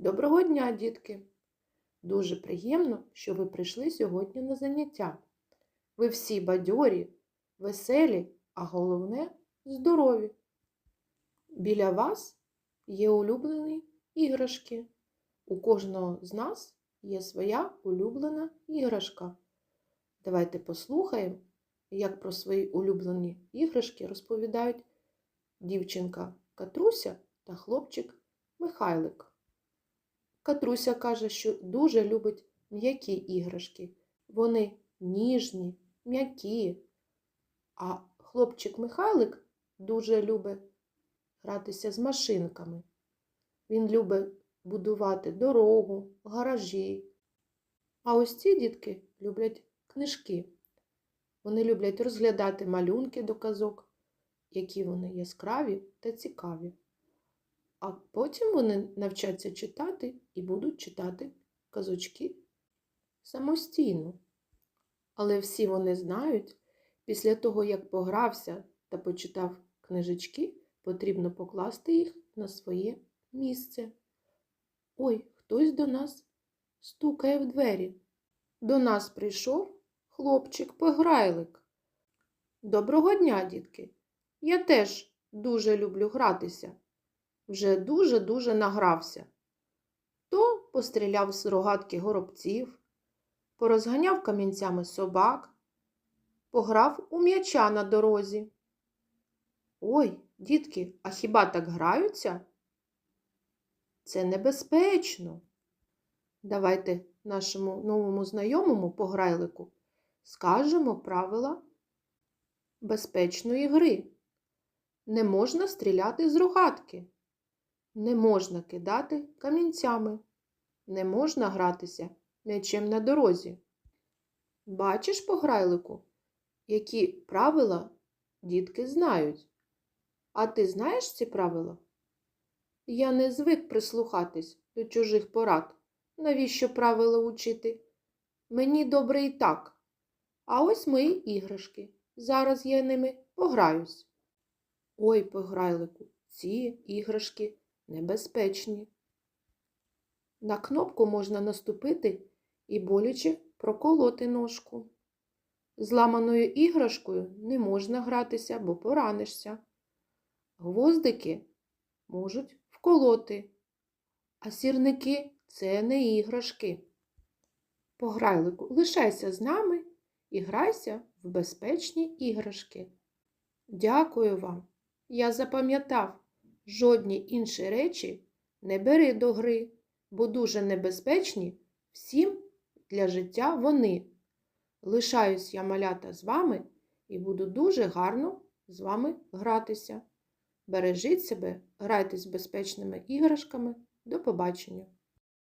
Доброго дня, дітки! Дуже приємно, що ви прийшли сьогодні на заняття. Ви всі бадьорі, веселі, а головне здорові. Біля вас є улюблені іграшки. У кожного з нас є своя улюблена іграшка. Давайте послухаємо, як про свої улюблені іграшки розповідають дівчинка Катруся та хлопчик Михайлик. Катруся каже, що дуже любить м'які іграшки. Вони ніжні, м'які. А хлопчик Михайлик дуже любить гратися з машинками. Він любить будувати дорогу, гаражі. А ось ці дітки люблять книжки. Вони люблять розглядати малюнки до казок, які вони яскраві та цікаві. А потім вони навчаться читати і будуть читати казочки самостійно. Але всі вони знають, після того, як погрався та почитав книжечки, потрібно покласти їх на своє місце. Ой, хтось до нас стукає в двері. До нас прийшов хлопчик-пограйлик. Доброго дня, дітки! Я теж дуже люблю гратися вже дуже-дуже награвся. То постріляв з рогатки горобців, порозганяв камінцями собак, пограв у м'яча на дорозі. Ой, дітки, а хіба так граються? Це небезпечно. Давайте нашому новому знайомому пограйлику скажемо правила безпечної гри. Не можна стріляти з рогатки. Не можна кидати камінцями, не можна гратися м'ячем на дорозі. Бачиш, пограйлику, які правила дітки знають. А ти знаєш ці правила? Я не звик прислухатись до чужих порад. Навіщо правила учити? Мені добре і так. А ось мої іграшки. Зараз я ними пограюсь. Ой, пограйлику, ці іграшки небезпечні. На кнопку можна наступити і боляче проколоти ножку. Зламаною іграшкою не можна гратися, бо поранишся. Гвоздики можуть вколоти, а сірники це не іграшки. Пограйлику, лишайся з нами і грайся в безпечні іграшки. Дякую вам. Я запам'ятав. Жодні інші речі не бери до гри, бо дуже небезпечні всім для життя вони. Лишаюсь я малята з вами і буду дуже гарно з вами гратися. Бережіть себе, грайтесь безпечними іграшками. До побачення!